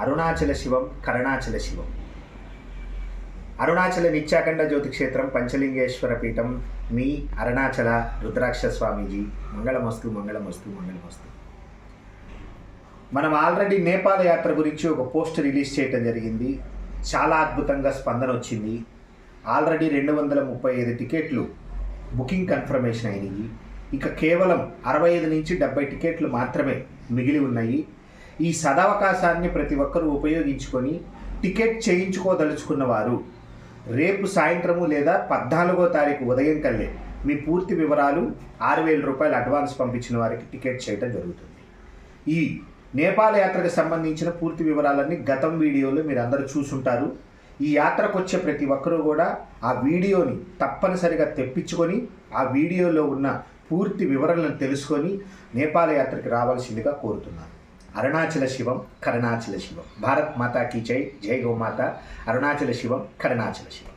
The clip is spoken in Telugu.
అరుణాచల శివం కరుణాచల శివం. అరుణాచల నిత్యాఖండ జ్యోతి క్షేత్రం పంచలింగేశ్వర పీఠం మీ అరుణాచల రుద్రాక్ష స్వామీజీ మంగళమస్తు మంగళమస్తు మంగళమస్తు. మనం ఆల్రెడీ నేపాల్ యాత్ర గురించి ఒక పోస్ట్ రిలీజ్ చేయటం జరిగింది. చాలా అద్భుతంగా స్పందన వచ్చింది. ఆల్రెడీ రెండు వందల ముప్పై ఐదు టికెట్లు బుకింగ్ కన్ఫర్మేషన్ అయినాయి. ఇక కేవలం అరవై ఐదు నుంచి డెబ్బై టికెట్లు మాత్రమే మిగిలి ఉన్నాయి. ఈ సదవకాశాన్ని ప్రతి ఒక్కరూ ఉపయోగించుకొని టికెట్ చేయించుకోదలుచుకున్న వారు రేపు సాయంత్రము లేదా పద్నాలుగో తారీఖు ఉదయం కల్లే మీ పూర్తి వివరాలు ఆరు వేల రూపాయలు అడ్వాన్స్ పంపించిన వారికి టికెట్ చేయడం జరుగుతుంది. ఈ నేపాల్ యాత్రకు సంబంధించిన పూర్తి వివరాలన్నీ గతం వీడియోలో మీరు అందరూ చూసుంటారు. ఈ యాత్రకు వచ్చే ప్రతి ఒక్కరూ కూడా ఆ వీడియోని తప్పనిసరిగా తెప్పించుకొని ఆ వీడియోలో ఉన్న పూర్తి వివరాలను తెలుసుకొని నేపాల్ యాత్రకి రావాల్సిందిగా కోరుతున్నాను. అరుణాచల శివం కరుణాచల శివం. భారత్ మాతా కీ జై జై గోమాత అరుణాచల శివం కరుణాచల శివం.